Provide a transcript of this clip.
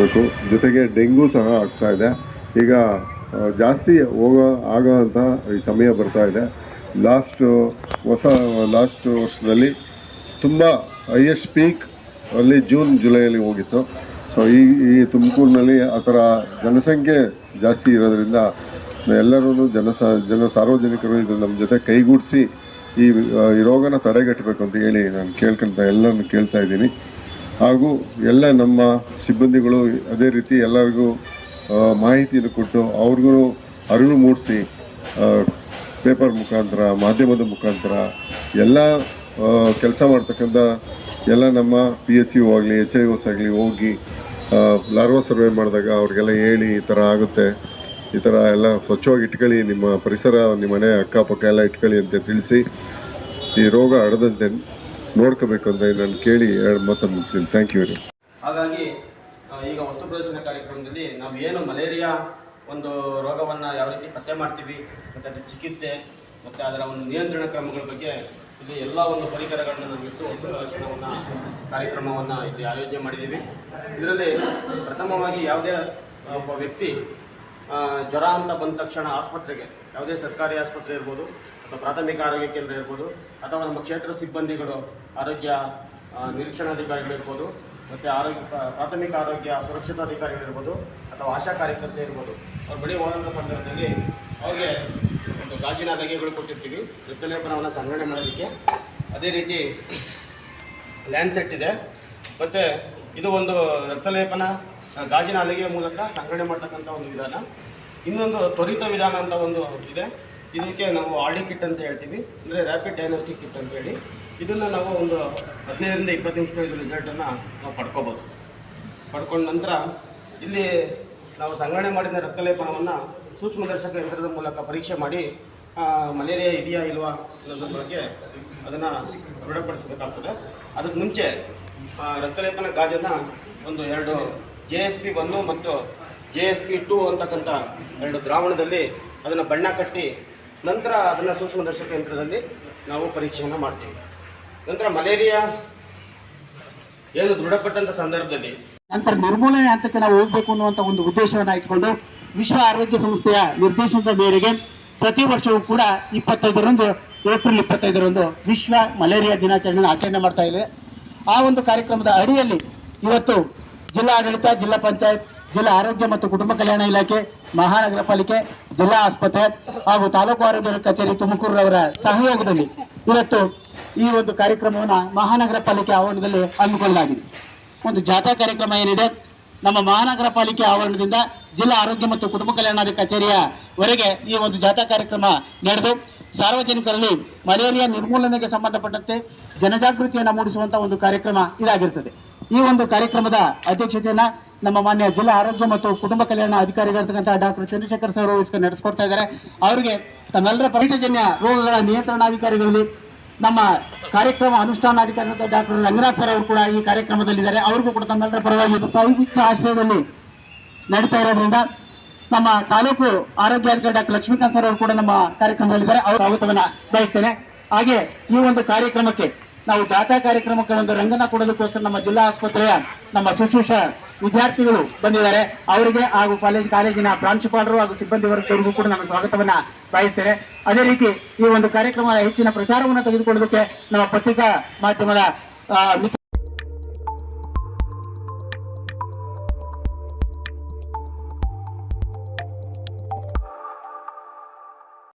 ಬೇಕು ಜೊತೆಗೆ ಡೆಂಗು ಸಹ ಆಗ್ತಾ ಇದೆ. ಈಗ ಜಾಸ್ತಿ ಹೋಗೋ ಆಗೋವಂಥ ಈ ಸಮಯ ಬರ್ತಾ ಇದೆ. ಲಾಸ್ಟು, ಹೊಸ, ಲಾಸ್ಟ್ ವರ್ಷದಲ್ಲಿ ತುಂಬ ಹೈಯೆಸ್ಟ್ ಪೀಕ್ ಅಲ್ಲಿ ಜೂನ್, ಜುಲೈಯಲ್ಲಿ ಹೋಗಿತ್ತು. ಸೊ ಈ ಈ ತುಮಕೂರಿನಲ್ಲಿ ಆ ಥರ ಜನಸಂಖ್ಯೆ ಜಾಸ್ತಿ ಇರೋದ್ರಿಂದ ಎಲ್ಲರೂ ಜನ ಜನ ಸಾರ್ವಜನಿಕರು ಇದು ನಮ್ಮ ಜೊತೆ ಕೈಗೂಡಿಸಿ ಈ ರೋಗನ ತಡೆಗಟ್ಟಬೇಕು ಅಂತ ಹೇಳಿ ನಾನು ಕೇಳ್ಕೊಂತ, ಎಲ್ಲರನ್ನು ಕೇಳ್ತಾ ಇದ್ದೀನಿ. ಹಾಗೂ ಎಲ್ಲ ನಮ್ಮ ಸಿಬ್ಬಂದಿಗಳು ಅದೇ ರೀತಿ ಎಲ್ಲರಿಗೂ ಮಾಹಿತಿಯನ್ನು ಕೊಟ್ಟು ಅವ್ರಿಗೂ ಅರಿವು ಮೂಡಿಸಿ ಪೇಪರ್ ಮುಖಾಂತರ, ಮಾಧ್ಯಮದ ಮುಖಾಂತರ ಎಲ್ಲ ಕೆಲಸ ಮಾಡ್ತಕ್ಕಂಥ ಎಲ್ಲ ನಮ್ಮ ಪಿ ಎಚ್ ಯು ಆಗಲಿ ಎಚ್ ಐ ಓಸ್ ಆಗಲಿ ಹೋಗಿ ಲಾರ್ವಾ ಸರ್ವೆ ಮಾಡಿದಾಗ ಅವ್ರಿಗೆಲ್ಲ ಹೇಳಿ ಈ ಥರ ಆಗುತ್ತೆ. ಈ ಥರ ಎಲ್ಲ ಸ್ವಚ್ಛವಾಗಿ ಇಟ್ಕೊಳ್ಳಿ, ನಿಮ್ಮ ಪರಿಸರ, ನಿಮ್ಮ ಮನೆ ಅಕ್ಕಪಕ್ಕ ಎಲ್ಲ ಇಟ್ಕೊಳ್ಳಿ ಅಂತ ತಿಳಿಸಿ, ಈ ರೋಗ ಹರಡದಂತೆ ನೋಡ್ಕೋಬೇಕು ಅಂತ ನಾನು ಕೇಳಿ ಎರಡು ಮಾತು ಮುಗಿಸ್ತೀನಿ. ಥ್ಯಾಂಕ್ ಯು ವೆರಿ ಹಾಗಾಗಿ ಈಗ ವಸ್ತು ಪ್ರದರ್ಶನ ಕಾರ್ಯಕ್ರಮದಲ್ಲಿ ನಾವು ಏನು ಮಲೇರಿಯಾ ಒಂದು ರೋಗವನ್ನು ಯಾವ ರೀತಿ ಪತ್ತೆ ಮಾಡ್ತೀವಿ, ಮತ್ತು ಅದರ ಚಿಕಿತ್ಸೆ, ಮತ್ತು ಅದರ ಒಂದು ನಿಯಂತ್ರಣ ಕ್ರಮಗಳ ಬಗ್ಗೆ ಇಲ್ಲಿ ಎಲ್ಲ ಒಂದು ಪರಿಕರಗಳನ್ನು ನಾವು ಇಟ್ಟು ವಸ್ತು ಪ್ರದರ್ಶನವನ್ನು, ಕಾರ್ಯಕ್ರಮವನ್ನು ಇಲ್ಲಿ ಆಯೋಜನೆ ಮಾಡಿದ್ದೀವಿ. ಇದರಲ್ಲಿ ಪ್ರಥಮವಾಗಿ ಯಾವುದೇ ಒಬ್ಬ ವ್ಯಕ್ತಿ ಜ್ವರ ಅಂತ ಬಂದ ತಕ್ಷಣ ಆಸ್ಪತ್ರೆಗೆ, ಯಾವುದೇ ಸರ್ಕಾರಿ ಆಸ್ಪತ್ರೆ ಇರ್ಬೋದು ಪ್ರಾಥಮಿಕ ಆರೋಗ್ಯ ಕೇಂದ್ರ ಇರ್ಬೋದು, ಅಥವಾ ನಮ್ಮ ಕ್ಷೇತ್ರ ಸಿಬ್ಬಂದಿಗಳು, ಆರೋಗ್ಯ ನಿರೀಕ್ಷಣಾಧಿಕಾರಿಗಳಿರ್ಬೋದು ಮತ್ತು ಆರೋಗ್ಯ ಪ್ರಾಥಮಿಕ ಆರೋಗ್ಯ ಸುರಕ್ಷತಾಧಿಕಾರಿಗಳಿರ್ಬೋದು ಅಥವಾ ಆಶಾ ಕಾರ್ಯಕರ್ತೆ ಇರ್ಬೋದು, ಅವ್ರು ಬಳಿ ಹೋದಂಥ ಸಂದರ್ಭದಲ್ಲಿ ಅವ್ರಿಗೆ ಒಂದು ಗಾಜಿನ ಬಗೆಗಳು ಕೊಟ್ಟಿರ್ತೀವಿ. ವೃತ್ತಲೇಪನವನ್ನು ಸಂಗ್ರಹಣೆ ಮಾಡೋದಕ್ಕೆ. ಅದೇ ರೀತಿ ಲ್ಯಾಂಡ್ ಸೆಟ್ ಇದೆ. ಮತ್ತು ಇದು ಒಂದು ರಕ್ತಲೇಪನ ಗಾಜಿನ ಅಲಿಗೆ ಮೂಲಕ ಸಂಗ್ರಹಣೆ ಮಾಡ್ತಕ್ಕಂಥ ಒಂದು ವಿಧಾನ. ಇನ್ನೊಂದು ತ್ವರಿತ ವಿಧಾನ ಅಂತ ಒಂದು ಇದೆ. ಇದಕ್ಕೆ ನಾವು ಆಡಿ ಕಿಟ್ ಅಂತ ಹೇಳ್ತೀವಿ, ಅಂದರೆ ರ್ಯಾಪಿಡ್ ಡಯಾಗ್ನೋಸ್ಟಿಕ್ ಕಿಟ್ ಅಂತ ಹೇಳಿ. ಇದನ್ನು ನಾವು ಒಂದು ಹದಿನೈದರಿಂದ ಇಪ್ಪತ್ತು ನಿಮಿಷದ ರಿಸಲ್ಟನ್ನು ನಾವು ಪಡ್ಕೋಬೋದು. ಪಡ್ಕೊಂಡ ನಂತರ ಇಲ್ಲಿ ನಾವು ಸಂಗ್ರಹಣೆ ಮಾಡಿದ ರಕ್ತಲೇಪನವನ್ನು ಸೂಕ್ಷ್ಮದರ್ಶಕ ಯಂತ್ರದ ಮೂಲಕ ಪರೀಕ್ಷೆ ಮಾಡಿ ಮಲೇರಿಯಾ ಇದೆಯಾ ಇಲ್ವಾ ಅನ್ನೋದ್ರ ಬಗ್ಗೆ ಅದನ್ನು ದೃಢಪಡಿಸಬೇಕಾಗ್ತದೆ. ಅದಕ್ಕೆ ಮುಂಚೆ ರಕ್ತಲೇಪನ ಗಾಜನ್ನು ಒಂದು ಎರಡು ಜೆ ಎಸ್ ಪಿ ಒನ್ನು ಮತ್ತು ಜೆ ಎಸ್ ಪಿ ಟು ಅಂತಕ್ಕಂಥ ಎರಡು ದ್ರಾವಣದಲ್ಲಿ ಅದನ್ನು ಬಣ್ಣ ಕಟ್ಟಿ ನಂತರ ಅದನ್ನು ಸೂಕ್ಷ್ಮದರ್ಶಕ ಯಂತ್ರದಲ್ಲಿ ನಾವು ಪರೀಕ್ಷೆಯನ್ನು ಮಾಡ್ತೀವಿ. ನಂತರ ಮಲೇರಿಯಾ ಏನು ದೃಢಪಟ್ಟಂಥ ಸಂದರ್ಭದಲ್ಲಿ ನಂತರ ನಿರ್ಮೂಲನೆ ಹಂತಕ್ಕೆ ನಾವು ಹೋಗ್ಬೇಕು ಅನ್ನುವಂತ ಒಂದು ಉದ್ದೇಶವನ್ನ ಇಟ್ಕೊಂಡು ವಿಶ್ವ ಆರೋಗ್ಯ ಸಂಸ್ಥೆಯ ನಿರ್ದೇಶನದ ಮೇರೆಗೆ ಪ್ರತಿ ವರ್ಷವೂ ಕೂಡ ಇಪ್ಪತ್ತೈದರಂದು, ಏಪ್ರಿಲ್ ಇಪ್ಪತ್ತೈದರಂದು ವಿಶ್ವ ಮಲೇರಿಯಾ ದಿನಾಚರಣೆಯನ್ನು ಆಚರಣೆ ಮಾಡ್ತಾ ಇದೆ. ಆ ಒಂದು ಕಾರ್ಯಕ್ರಮದ ಅಡಿಯಲ್ಲಿ ಇವತ್ತು ಜಿಲ್ಲಾ ಆಡಳಿತ ಜಿಲ್ಲಾ ಪಂಚಾಯತ್, ಜಿಲ್ಲಾ ಆರೋಗ್ಯ ಮತ್ತು ಕುಟುಂಬ ಕಲ್ಯಾಣ ಇಲಾಖೆ ಮಹಾನಗರ ಪಾಲಿಕೆ ಜಿಲ್ಲಾ ಆಸ್ಪತ್ರೆ ಹಾಗೂ ತಾಲೂಕು ಆರೋಗ್ಯ ಕಚೇರಿ ತುಮಕೂರವರ ಸಹಯೋಗದಲ್ಲಿ ಇವತ್ತು ಈ ಒಂದು ಕಾರ್ಯಕ್ರಮವನ್ನು ಮಹಾನಗರ ಪಾಲಿಕೆ ಆವರಣದಲ್ಲಿ ಹಮ್ಮಿಕೊಳ್ಳಲಾಗಿದೆ. ಒಂದು ಜಾಥಾ ಕಾರ್ಯಕ್ರಮ ಏನಿದೆ? ನಮ್ಮ ಮಹಾನಗರ ಪಾಲಿಕೆ ಆವರಣದಿಂದ ಜಿಲ್ಲಾ ಆರೋಗ್ಯ ಮತ್ತು ಕುಟುಂಬ ಕಲ್ಯಾಣಾಧಿಕಾರಿ ಕಚೇರಿಯವರೆಗೆ ಈ ಒಂದು ಜಾಥಾ ಕಾರ್ಯಕ್ರಮ ನಡೆದು ಸಾರ್ವಜನಿಕರಲ್ಲಿ ಮಲೇರಿಯಾ ನಿರ್ಮೂಲನೆಗೆ ಸಂಬಂಧಪಟ್ಟಂತೆ ಜನಜಾಗೃತಿಯನ್ನು ಮೂಡಿಸುವಂತ ಒಂದು ಕಾರ್ಯಕ್ರಮ ಇದಾಗಿರ್ತದೆ. ಈ ಒಂದು ಕಾರ್ಯಕ್ರಮದ ಅಧ್ಯಕ್ಷತೆಯನ್ನ ನಮ್ಮ ಮಾನ್ಯ ಜಿಲ್ಲಾ ಆರೋಗ್ಯ ಮತ್ತು ಕುಟುಂಬ ಕಲ್ಯಾಣ ಅಧಿಕಾರಿಗಳಿರ್ತಕ್ಕಂಥ ಡಾಕ್ಟರ್ ಚಂದ್ರಶೇಖರ್ ಸರ್ ಇಸ್ಕ ನಡೆಸ್ಕೊಡ್ತಾ ಇದ್ದಾರೆ. ಅವರಿಗೆ ತಮ್ಮೆಲ್ಲರ ಪರಿಟಜನ್ಯ ರೋಗಗಳ ನಿಯಂತ್ರಣಾಧಿಕಾರಿಗಳಲ್ಲಿ ನಮ್ಮ ಕಾರ್ಯಕ್ರಮ ಅನುಷ್ಠಾನಾಧಿಕಾರಿ ಡಾಕ್ಟರ್ ರಂಗನಾಥ್ ಸರ್ ಅವರು ಕೂಡ ಈ ಕಾರ್ಯಕ್ರಮದಲ್ಲಿದ್ದಾರೆ. ಅವ್ರಿಗೂ ಕೂಡ ತಮ್ಮೆಲ್ಲರ ಪರವಾಗಿ ಸಾಹಿತ್ಯ ಆಶ್ರಯದಲ್ಲಿ ನಡೀತಾ ಇರೋದ್ರಿಂದ ನಮ್ಮ ತಾಲೂಕು ಆರೋಗ್ಯಾಧಿಕಾರಿ ಡಾಕ್ಟರ್ ಲಕ್ಷ್ಮೀಕಾಂತ್ ಸರ್ ಅವರು ಕೂಡ ನಮ್ಮ ಕಾರ್ಯಕ್ರಮದಲ್ಲಿದ್ದಾರೆ. ಅವರು ಸ್ವಾಗತವನ್ನು ಬಯಸ್ತೇನೆ. ಹಾಗೆ ಈ ಒಂದು ಕಾರ್ಯಕ್ರಮಕ್ಕೆ ನಾವು ಜಾಥಾ ಕಾರ್ಯಕ್ರಮಕ್ಕೆ ಒಂದು ರಂಗನ ಕೊಡೋದಕ್ಕೋಸ್ಕರ ನಮ್ಮ ಜಿಲ್ಲಾ ಆಸ್ಪತ್ರೆಯ ನಮ್ಮ ಶುಶ್ರೂಷ ವಿದ್ಯಾರ್ಥಿಗಳು ಬಂದಿದ್ದಾರೆ. ಅವರಿಗೆ ಹಾಗೂ ಕಾಲೇಜ್ ಕಾಲೇಜಿನ ಪ್ರಾಂಶುಪಾಲರು ಹಾಗೂ ಸಿಬ್ಬಂದಿ ವರ್ಗದವರಿಗೂ ಕೂಡ ನಾನು ಸ್ವಾಗತವನ್ನ ಬಯಸ್ತೇನೆ. ಅದೇ ರೀತಿ ಈ ಒಂದು ಕಾರ್ಯಕ್ರಮದ ಹೆಚ್ಚಿನ ಪ್ರಚಾರವನ್ನು ತೆಗೆದುಕೊಳ್ಳೋದಕ್ಕೆ ನಮ್ಮ ಪತ್ರಿಕಾ ಮಾಧ್ಯಮದ